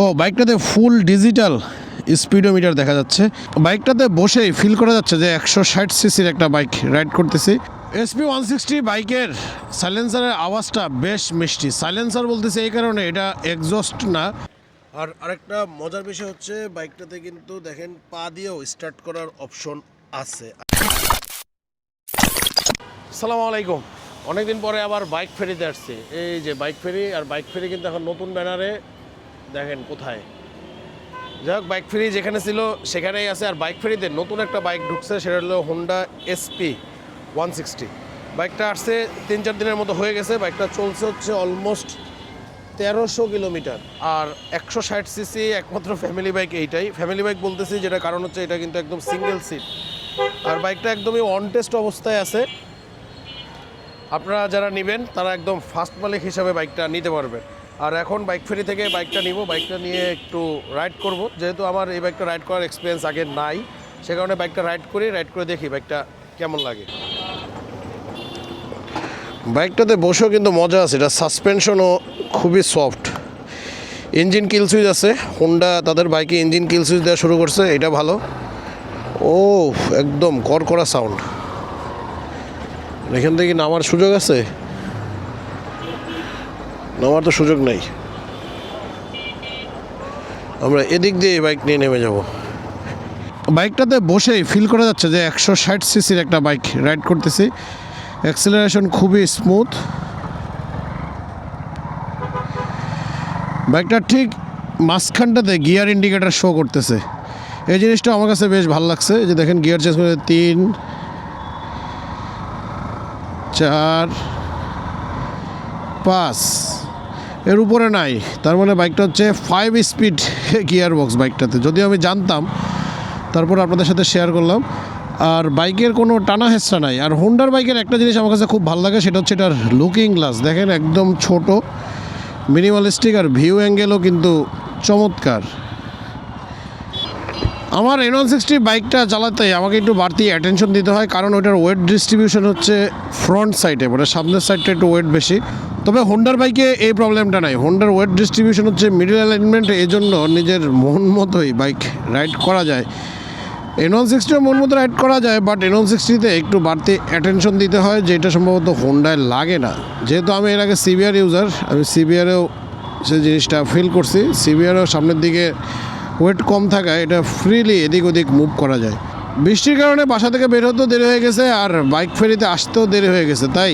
ও বাইকটাতে full digital speedometer দেখা যাচ্ছে। বাইকটাতে বসেই ফিল করা যাচ্ছে যে একশো ষাট সিসির একটা বাইক রাইড করতেছি। এসপি ওয়ান সিক্সটি বাইকের সাইলেন্সারের আওয়াজটা বেশ মিষ্টি। সাইলেন্সার বলতেছে এই কারণে এটা এক্সস্ট না। আর আরেকটা মজার বিষয় হচ্ছে বাইকটাতে কিন্তু দেখেন পা দিয়েও স্টার্ট করার অপশন আছে। সালাম আলাইকুম। অনেকদিন পরে আবার বাইক ফেরিতে আসছি। এই যে বাইক ফেরি আর বাইক ফেরি কিন্তু এখন নতুন ব্যানারে দেখেন, কোথায়? যাই হোক, বাইক ফেরি যেখানে ছিল সেখানেই আছে। আর বাইক ফেরিতে নতুন একটা বাইক ঢুকছে, সেটা হলো হোন্ডা এসপি ওয়ান সিক্সটি বাইকটা আসছে তিন চার দিনের মতো হয়ে গেছে। বাইকটা চলছে হচ্ছে অলমোস্ট তেরোশো কিলোমিটার। আর একশো ষাট সিসি একমাত্র ফ্যামিলি বাইক এইটাই। ফ্যামিলি বাইক বলতেছি যেটা কারণ হচ্ছে এটা কিন্তু একদম সিঙ্গেল সিট আর বাইকটা একদমই অন টেস্ট অবস্থায় আছে। আপনারা যারা নেবেন, তারা একদম ফার্স্ট মালিক হিসাবে বাইকটা নিতে পারবেন। আর এখন বাইক ফেরি থেকে বাইকটা নিব। বাইকটা নিয়ে একটু রাইড করব। যেহেতু আমার এই বাইকটা রাইড করার এক্সপিরিয়েন্স আগে নাই, সে কারণে বাইকটা রাইড করি রাইড করে দেখি বাইকটা কেমন লাগে। বাইকটাতে বসেও কিন্তু মজা আছে। এটা সাসপেনশনও খুবই সফট ইঞ্জিন কিল সুইচ আছে। হোন্ডা তাদের বাইকে ইঞ্জিন কিল সুইচ দেওয়া শুরু করছে, এটা ভালো। ও একদম কড়কড়া সাউন্ড এখান থেকে নামার সুযোগ আছে? নামার তো সুযোগ নেই। আমরা এদিক দিয়ে বাইক নিয়ে নেমে যাব। বাইকটাতে বসেই ফিল করা যাচ্ছে যে একশো ষাট সিসির একটা বাইক রাইড করতেছি। অ্যাক্সেলারেশন খুবই স্মুথ বাইকটা ঠিক মাঝখানটাতে গিয়ার ইন্ডিকেটার শো করতেছে। এই জিনিসটা আমার কাছে বেশ ভালো লাগছে। যে দেখেন গিয়ার চেঞ্জ করে তিন, চার, পাঁচ। এর উপরে নাই। তার মানে বাইকটা হচ্ছে ফাইভ স্পিড গিয়ার বক্স বাইকটাতে। যদিও আমি জানতাম, তারপর আপনাদের সাথে শেয়ার করলাম। আর বাইকের কোনো টানা হেসরা নাই। আর হোন্ডার বাইকের একটা জিনিস আমার কাছে খুব ভালো লাগে, সেটা হচ্ছে এটার লুকিং গ্লাস দেখেন একদম ছোট মিনিমালিস্টিক আর ভিউ অ্যাঙ্গেলও কিন্তু চমৎকার। আমার এন ওয়ান সিক্সটি বাইকটা চালাতে আমাকে একটু বাড়তি অ্যাটেনশন দিতে হয়, কারণ ওটার ওয়েট ডিস্ট্রিবিউশন হচ্ছে ফ্রন্ট সাইডে মানে সামনের সাইডটা একটু ওয়েট বেশি। তবে হোন্ডার বাইকে এই প্রবলেমটা নাই। হোন্ডার ওয়েট ডিস্ট্রিবিউশন হচ্ছে মিডল অ্যালাইনমেন্ট এই জন্য নিজের মন মতোই বাইক রাইড করা যায়। এন ওয়ান সিক্সটিও মন মতো রাইড করা যায় বাট এন ওয়ান সিক্সটিতে একটু বাড়তি অ্যাটেনশন দিতে হয়, যেটা সম্ভবত হোন্ডায় লাগে না। যেহেতু আমি এর আগে সিবিআর ইউজার আমি সিবিআরেও সেই জিনিসটা ফিল করছি। সিবিআরও সামনের দিকে ওয়েট কম থাকায় এটা ফ্রিলি এদিক ওদিক মুভ করা যায়। বৃষ্টির কারণে বাসা থেকে বের হতেও দেরি হয়ে গেছে, আর বাইক ফেরিতে আসতেও দেরি হয়ে গেছে, তাই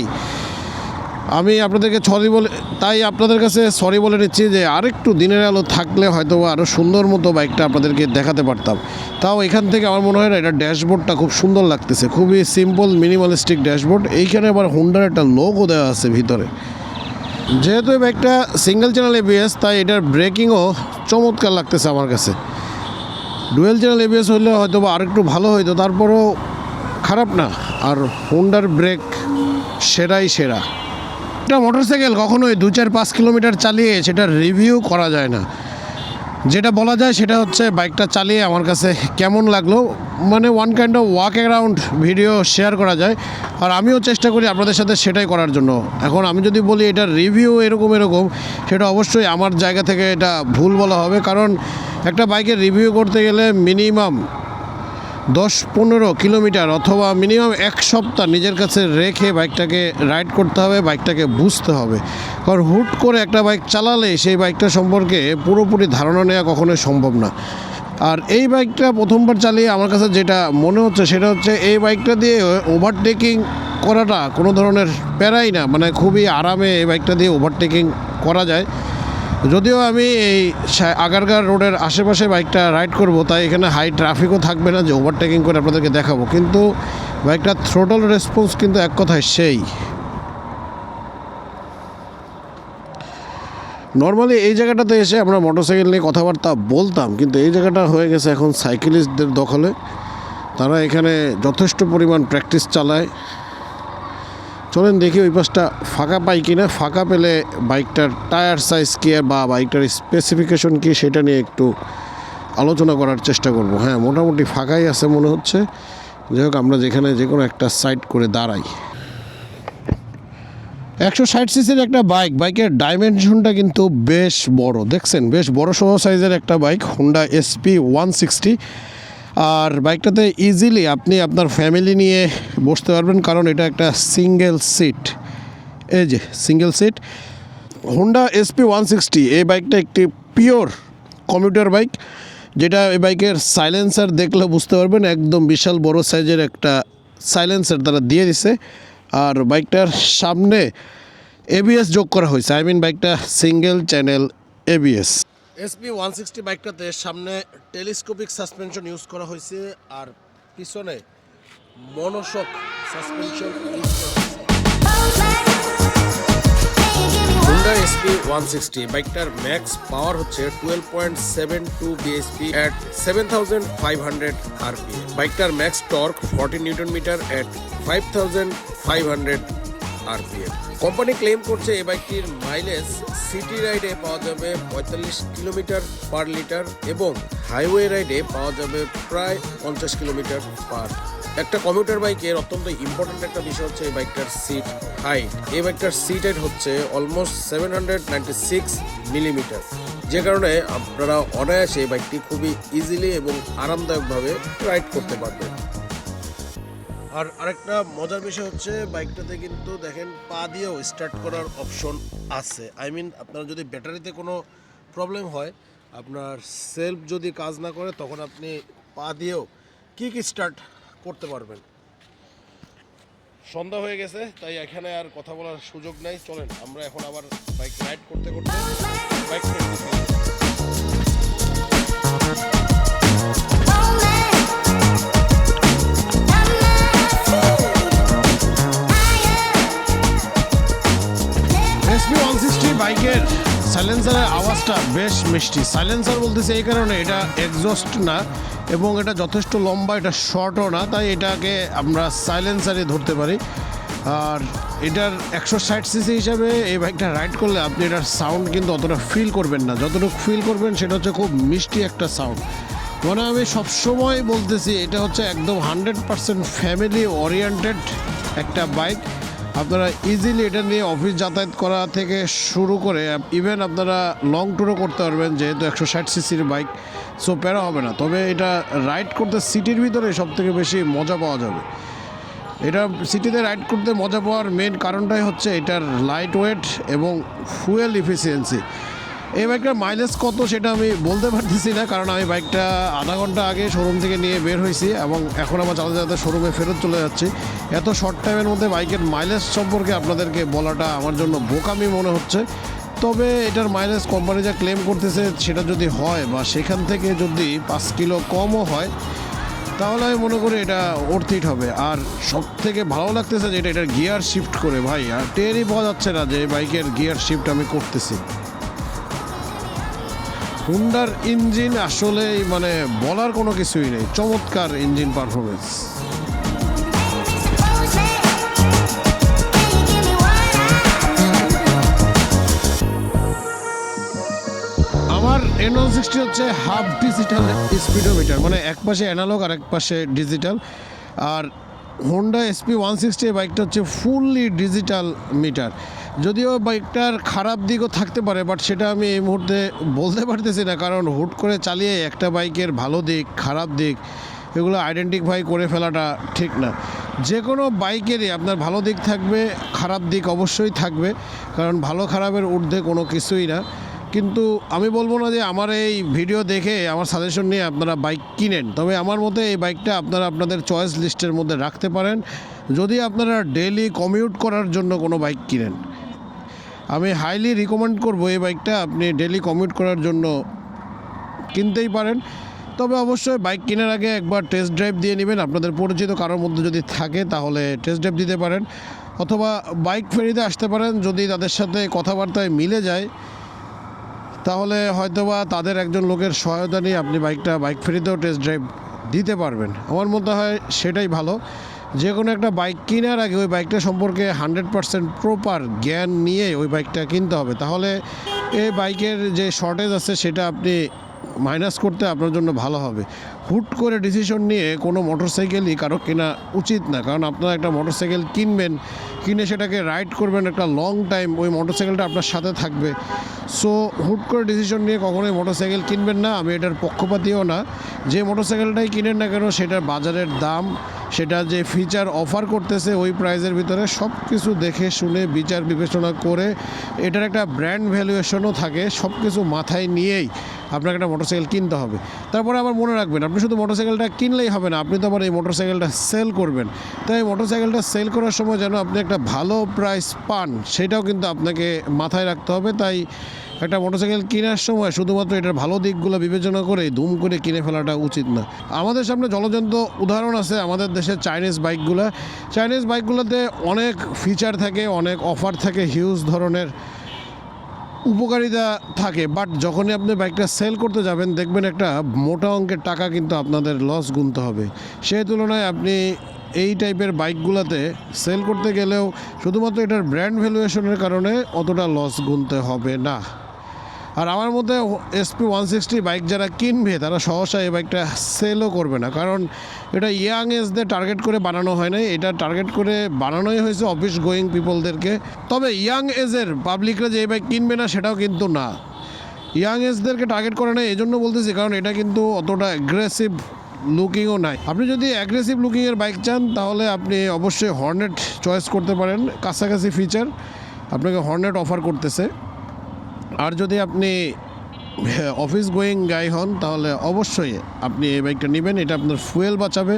আমি আপনাদেরকে সরি বলে, তাই আপনাদের কাছে সরি বলে নিচ্ছি যে আরেকটু দিনের আলো থাকলে হয়তো আরও সুন্দর মতো বাইকটা আপনাদেরকে দেখাতে পারতাম। তাও এখান থেকে আমার মনে হয় না, এটা ড্যাশবোর্ডটা খুব সুন্দর লাগতেছে। খুবই সিম্পল মিনিমালিস্টিক ড্যাশবোর্ড। এইখানে আবার হুন্ডার একটা লোকও দেওয়া আছে ভিতরে। যেহেতু এই বাইকটা সিঙ্গেল চ্যানেল এবিএস তাই এটার ব্রেকিংও চমৎকার লাগতেছে আমার কাছে। ডুয়েল চ্যানেল এবিএস হলে হয়তো বা আরেকটু ভালো হইতো, তারপরেও খারাপ না। আর হুন্ডার ব্রেক সেরাই সেরা। একটা মোটরসাইকেল কখনোই দু চার পাঁচ কিলোমিটার চালিয়ে সেটা রিভিউ করা যায় না। যেটা বলা যায় সেটা হচ্ছে বাইকটা চালিয়ে আমার কাছে কেমন লাগল মানে one kind of walk around video share করা যায়। আর আমিও চেষ্টা করি আপনাদের সাথে সেটাই করার জন্য। এখন আমি যদি বলি এটার রিভিউ এরকম এরকম, সেটা অবশ্যই আমার জায়গা থেকে এটা ভুল বলা হবে। কারণ একটা বাইকের রিভিউ করতে গেলে মিনিমাম দশ পনেরো কিলোমিটার অথবা মিনিমাম এক সপ্তাহ নিজের কাছে রেখে বাইকটাকে রাইড করতে হবে, বাইকটাকে বুঝতে হবে। কারণ হুট করে একটা বাইক চালালে সেই বাইকটা সম্পর্কে পুরোপুরি ধারণা নেওয়া কখনোই সম্ভব না। আর এই বাইকটা প্রথমবার চালিয়ে আমার কাছে যেটা মনে হচ্ছে সেটা হচ্ছে এই বাইকটা দিয়ে ওভারটেকিং করাটা কোনো ধরনের প্যারাই না মানে খুবই আরামে এই বাইকটা দিয়ে ওভারটেকিং করা যায়। যদিও আমি এই সা- আগারগাঁ রোডের আশেপাশে বাইকটা রাইড করব, তাই এখানে হাই ট্রাফিকও থাকবে না, যে ওভারটেকিং করে আপনাদেরকে দেখাবো। কিন্তু বাইকটার থ্রোটল রেসপন্স কিন্তু এক কথায় সেই। নর্মালি এই জায়গাটাতে এসে আমরা মোটরসাইকেল নিয়ে কথাবার্তা বলতাম, কিন্তু এই জায়গাটা হয়ে গেছে এখন সাইকেলিস্টদের দখলে। তারা এখানে যথেষ্ট পরিমাণ প্র্যাকটিস চালায়। চলেন দেখি ওই পাশটা ফাঁকা পাই কিনা। ফাঁকা পেলে বাইকটার টায়ার সাইজ কী বা বাইকটার স্পেসিফিকেশন কী সেটা নিয়ে একটু আলোচনা করার চেষ্টা করব। হ্যাঁ মোটামুটি ফাঁকাই আছে মনে হচ্ছে। যাই হোক, আমরা যেখানে যে কোনো একটা সাইড করে দাঁড়াই। একশো ষাট সিসির একটা বাইক বাইকের ডাইমেনশনটা কিন্তু বেশ বড়। দেখছেন, বেশ বড় সহ সাইজের একটা bike Honda SP one sixty আর বাইকটাতে ইজিলি আপনি আপনার ফ্যামিলি নিয়ে বসতে পারবেন, কারণ এটা একটা সিঙ্গেল সিট এই যে single seat Honda SP one sixty এই বাইকটা একটি পিওর কমিউটার বাইক যেটা এই বাইকের সাইলেন্সার দেখলে বুঝতে পারবেন, একদম বিশাল বড় সাইজের একটা সাইলেন্সার তারা দিয়ে দিছে। আর বাইকটার সামনে এবিএস যোগ করা হয়েছে আই মিন বাইকটা single channel ABS SP one sixty বাইকটাতে সামনে টেলিস্কোপিক সাসপেনশন ইউজ করা হয়েছে আর পিছনে মনোশক সাসপেনশন ইউজ করা ওয়ান সিক্সটি বাইকটার ম্যাক্স পাওয়ার হচ্ছে twelve point seven two BHP at seven thousand five hundred RPM বাইকটার max torque forty newton metre at five thousand five hundred RPM company claim করছে এই বাইকটির mileage city রাইডে পাওয়া যাবে পঁয়তাল্লিশ কিলোমিটার পার লিটার এবং হাইওয়ে রাইডে পাওয়া যাবে প্রায় পঞ্চাশ কিলোমিটার পার একটা কমিউটার বাইকের অত্যন্ত ইম্পর্ট্যান্ট একটা বিষয় হচ্ছে এই বাইকটার সিট হাইট এই বাইকটার সিট হাইট হচ্ছে almost seven hundred ninety six millimetre যে কারণে আপনারা অনায়াসে এই বাইকটি খুবই ইজিলি এবং আরামদায়কভাবে রাইড করতে পারবেন। আর আরেকটা মজার বিষয় হচ্ছে, বাইকটাতে কিন্তু দেখেন পা দিয়েও স্টার্ট করার অপশন আছে। আই মিন আপনার যদি ব্যাটারিতে কোনো প্রবলেম হয়, আপনার সেলফ যদি কাজ না করে, তখন আপনি পা দিয়েও কিক স্টার্ট করতে পারবেন? সন্ধ্যা হয়ে গেছে, তাই এখানে আর কথা বলার সুযোগ নাই। চলেন, আমরা এখন আবার বাইক রাইড করতে করতে বাইক বাইকের সাইলেন্সারের আওয়াজটা বেশ মিষ্টি। সাইলেন্সার বলতেছে এই কারণে এটা এক্সস্ট না এবং এটা যথেষ্ট লম্বা, এটা শর্টও না, তাই এটাকে আমরা সাইলেন্সারে ধরতে পারি। আর এটার একশো ষাট সিসি হিসাবে এই বাইকটা রাইড করলে আপনি এটার সাউন্ড কিন্তু অতটা ফিল করবেন না। যতটুকু ফিল করবেন সেটা হচ্ছে খুব মিষ্টি একটা সাউন্ড মানে আমি সবসময় বলতেছি এটা হচ্ছে একদম হান্ড্রেড পার্সেন্ট ফ্যামিলি ওরিয়েন্টেড একটা বাইক আপনারা ইজিলি এটা নিয়ে অফিস যাতায়াত করা থেকে শুরু করে ইভেন আপনারা লং ট্যুরও করতে পারবেন, যেহেতু একশো ষাট সিসির বাইক সো প্যারা হবে না। তবে এটা রাইড করতে সিটির ভিতরে সব থেকে বেশি মজা পাওয়া যাবে। এটা সিটিতে রাইড করতে মজা পাওয়ার মেন কারণটাই হচ্ছে এটার লাইট ওয়েট এবং ফুয়েল ইফিসিয়েন্সি এই বাইকটার মাইলেজ কত সেটা আমি বলতে পারতেছি না, কারণ আমি বাইকটা আধা ঘণ্টা আগে শোরুম থেকে নিয়ে বের হয়েছি এবং এখন আমার চালাতে চালাতে শোরুমে ফেরত চলে যাচ্ছি। এত শর্ট টাইমের মধ্যে বাইকের মাইলেজ সম্পর্কে আপনাদেরকে বলাটা আমার জন্য বোকামি মনে হচ্ছে। তবে এটার মাইলেজ কোম্পানি যা ক্লেম করতেছে সেটা যদি হয় বা সেখান থেকে যদি পাঁচ কিলো কমও হয়, তাহলে আমি মনে করি এটা অর্থিট হবে। আর সব থেকে ভালো লাগতেছে যে এটা এটার গিয়ার শিফট করে, ভাই, আর টেরই পাওয়া যাচ্ছে না যে বাইকের গিয়ার শিফট আমি করতেছি। হুন্ডার ইঞ্জিন আসলেই মানে বলার কোনো কিছুই নেই। চমৎকার ইঞ্জিন পারফরমেন্স আমার এন সিক্সটি হচ্ছে হাফ ডিজিটাল স্পিডোমিটার মানে এক পাশে অ্যানালগ আর এক পাশে ডিজিটাল আর হোন্ডা এসপি ওয়ান সিক্সটি এই বাইকটা হচ্ছে ফুললি ডিজিটাল মিটার যদিও বাইকটার খারাপ দিকও থাকতে পারে বাট সেটা আমি এই মুহূর্তে বলতে পারতেছি না, কারণ হুট করে চালিয়ে একটা বাইকের ভালো দিক, খারাপ দিক, এগুলো আইডেন্টিফাই করে ফেলাটা ঠিক না। যে কোনো বাইকেরই আপনার ভালো দিক থাকবে, খারাপ দিক অবশ্যই থাকবে, কারণ ভালো খারাপের ঊর্ধ্বে কোনো কিছুই না। কিন্তু আমি বলব না যে আমার এই ভিডিও দেখে আমার সাজেশন নিয়ে আপনারা বাইক কিনেন। তবে আমার মতে এই বাইকটা আপনারা আপনাদের চয়েস লিস্টের মধ্যে রাখতে পারেন। যদি আপনারা ডেলি কমিউট করার জন্য কোনো বাইক কিনেন। আমি হাইলি রিকমেন্ড করব এই বাইকটা আপনি ডেলি কমিউট করার জন্য কিনতেই পারেন। তবে অবশ্যই বাইক কেনার আগে একবার টেস্ট ড্রাইভ দিয়ে নেবেন। আপনাদের পরিচিত কারোর মধ্যে যদি থাকে তাহলে টেস্ট ড্রাইভ দিতে পারেন। অথবা বাইক ফেরিতে আসতে পারেন যদি তাদের সাথে কথাবার্তায় মিলে যায়। তাহলে হয়তোবা তাদের একজন লোকের সহায়তা নিয়ে আপনি বাইকটা, বাইক ফ্রিতেও টেস্ট ড্রাইভ দিতে পারবেন। আমার মনে হয় সেটাই ভালো। যে কোনো একটা বাইক কেনার আগে ওই বাইকটা সম্পর্কে হান্ড্রেড পারসেন্ট প্রপার জ্ঞান নিয়ে ওই বাইকটা কিনতে হবে। তাহলে এই বাইকের যে শর্টেজ আছে, সেটা আপনি মাইনাস করতে আপনার জন্য ভালো হবে। হুট করে ডিসিশন নিয়ে কোনো মোটরসাইকেলই কারও কেনা উচিত না। কারণ আপনারা একটা মোটরসাইকেল কিনবেন, কিনে সেটাকে রাইড করবেন একটা লং টাইম ওই মোটরসাইকেলটা আপনার সাথে থাকবে। সো হুট করে ডিসিশন নিয়ে কখনোই মোটরসাইকেল কিনবেন না, আমি এটার পক্ষপাতিও না। যে মোটরসাইকেলটাই কিনেন না কেন, সেটার বাজারের দাম সেটা যে ফিচার অফার করতেছে ওই প্রাইজের ভিতরে সব কিছু দেখে শুনে বিচার বিবেচনা করে এটার একটা ব্র্যান্ড ভ্যালুয়েশনও থাকে সব কিছু মাথায় নিয়েই আপনাকে একটা মোটরসাইকেল কিনতে হবে। তারপরে আবার মনে রাখবেন, আপনি শুধু মোটরসাইকেলটা কিনলেই হবে না, আপনি তো আবার এই মোটরসাইকেলটা সেল করবেন। তাই এই মোটরসাইকেলটা সেল করার সময় যেন আপনি একটা ভালো প্রাইস পান, সেটাও কিন্তু আপনাকে মাথায় রাখতে হবে। তাই একটা মোটরসাইকেল কেনার সময় শুধুমাত্র এটার ভালো দিকগুলো বিবেচনা করে ধুম করে কিনে ফেলাটা উচিত না। আমাদের সামনে জলজন্ত উদাহরণ আছে আমাদের দেশের চাইনিজ বাইকগুলো চাইনিজ বাইকগুলোতে অনেক ফিচার থাকে, অনেক অফার থাকে হিউজ ধরনের উপকারিতা থাকে। বাট যখনই আপনি বাইকটা সেল করতে যাবেন, দেখবেন একটা মোটা অঙ্কের টাকা কিন্তু আপনাদের লস গুনতে হবে। সেই তুলনায় আপনি এই টাইপের বাইকগুলোতে সেল করতে গেলেও শুধুমাত্র এটার ব্র্যান্ড ভ্যালুয়েশনের কারণে অতটা লস গুনতে হবে না। আর আমার মধ্যে এসপি ওয়ান সিক্সটি বাইক যারা কিনবে, তারা সহসা এই বাইকটা সেলও করবে না। কারণ এটা ইয়াং এজদের টার্গেট করে বানানো হয় নাই। এটা টার্গেট করে বানানোই হয়েছে অফিস গোয়িং পিপলদেরকে তবে ইয়াং এজের পাবলিকরা যে এই বাইক কিনবে না, সেটাও কিন্তু না। ইয়াং এজদেরকে টার্গেট করে না এই জন্য বলতেছি, কারণ এটা কিন্তু অতটা অ্যাগ্রেসিভ লুকিংও নাই। আপনি যদি অ্যাগ্রেসিভ লুকিংয়ের বাইক চান, তাহলে আপনি অবশ্যই হর্নেট চয়েস করতে পারেন। কাছাকাছি ফিচার আপনাকে হর্নেট অফার করতেছে। আর যদি আপনি অফিস গোয়িং গাই হন, তাহলে অবশ্যই আপনি এই বাইকটা নেবেন। এটা আপনার ফুয়েল বাঁচাবে,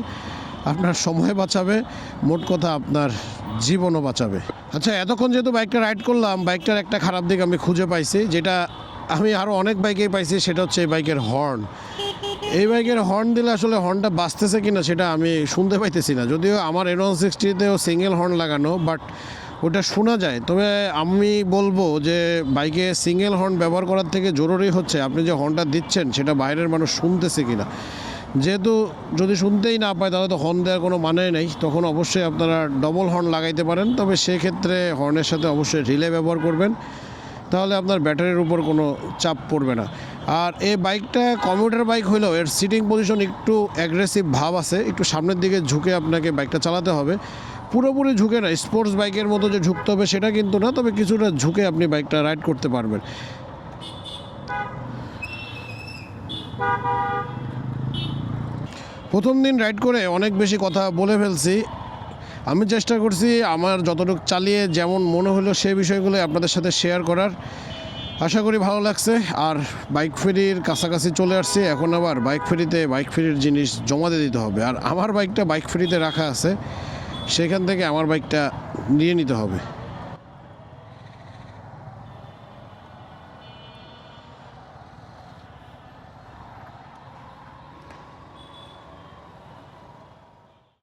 আপনার সময় বাঁচাবে, মোট কথা আপনার জীবনও বাঁচাবে। আচ্ছা এতক্ষণ যেহেতু বাইকটা রাইড করলাম বাইকটার একটা খারাপ দিক আমি খুঁজে পাইছি, যেটা আমি আরও অনেক বাইকেই পাইছি, সেটা হচ্ছে এই বাইকের হর্ন এই বাইকের হর্ন দিলে আসলে হর্নটা বাঁচতেছে কিনা, সেটা আমি শুনতে পাইতেছি না। যদিও আমার এন ওয়ান সিক্সটিতেও সিঙ্গেল হর্ন লাগানো বাট ওটা শোনা যায়। তবে আমি বলব যে বাইকে সিঙ্গেল হর্ন ব্যবহার করার থেকে জরুরি হচ্ছে আপনি যে হর্নটা দিচ্ছেন সেটা বাইরের মানুষ শুনতেছে কিনা। যেহেতু যদি শুনতেই না পায় তাহলে তো হর্ন দেওয়ার কোনো মানে নেই। তখন অবশ্যই আপনারা ডবল হর্ন লাগাইতে পারেন। তবে সেক্ষেত্রে হর্নের সাথে অবশ্যই রিলে ব্যবহার করবেন। তাহলে আপনার ব্যাটারির উপর কোনো চাপ পড়বে না। আর এই বাইকটা কমিউটার বাইক হলেও এর সিটিং পজিশন একটু অ্যাগ্রেসিভ ভাব আছে। একটু সামনের দিকে ঝুঁকে আপনাকে বাইকটা চালাতে হবে। পুরোপুরি ঝুঁকে না স্পোর্টস বাইকের মতো যে ঝুঁকতে হবে সেটা কিন্তু না, তবে কিছুটা ঝুঁকে আপনি বাইকটা রাইড করতে পারবেন। প্রথম দিন রাইড করে অনেক বেশি কথা বলে ফেলছি। আমি চেষ্টা করছি আমার যতটুকু চালিয়ে যেমন মনে হলো সে বিষয়গুলো আপনাদের সাথে শেয়ার করার। আশা করি ভালো লাগছে, আর বাইক ফেরির কাছাকাছি চলে আসছি। এখন আবার বাইক ফেরিতে বাইক ফেরির জিনিস জমা দিয়ে দিতে হবে। আর আমার বাইকটা বাইক ফেরিতে রাখা আছে। সেখান থেকে আমার বাইকটা নিয়ে নিতে হবে।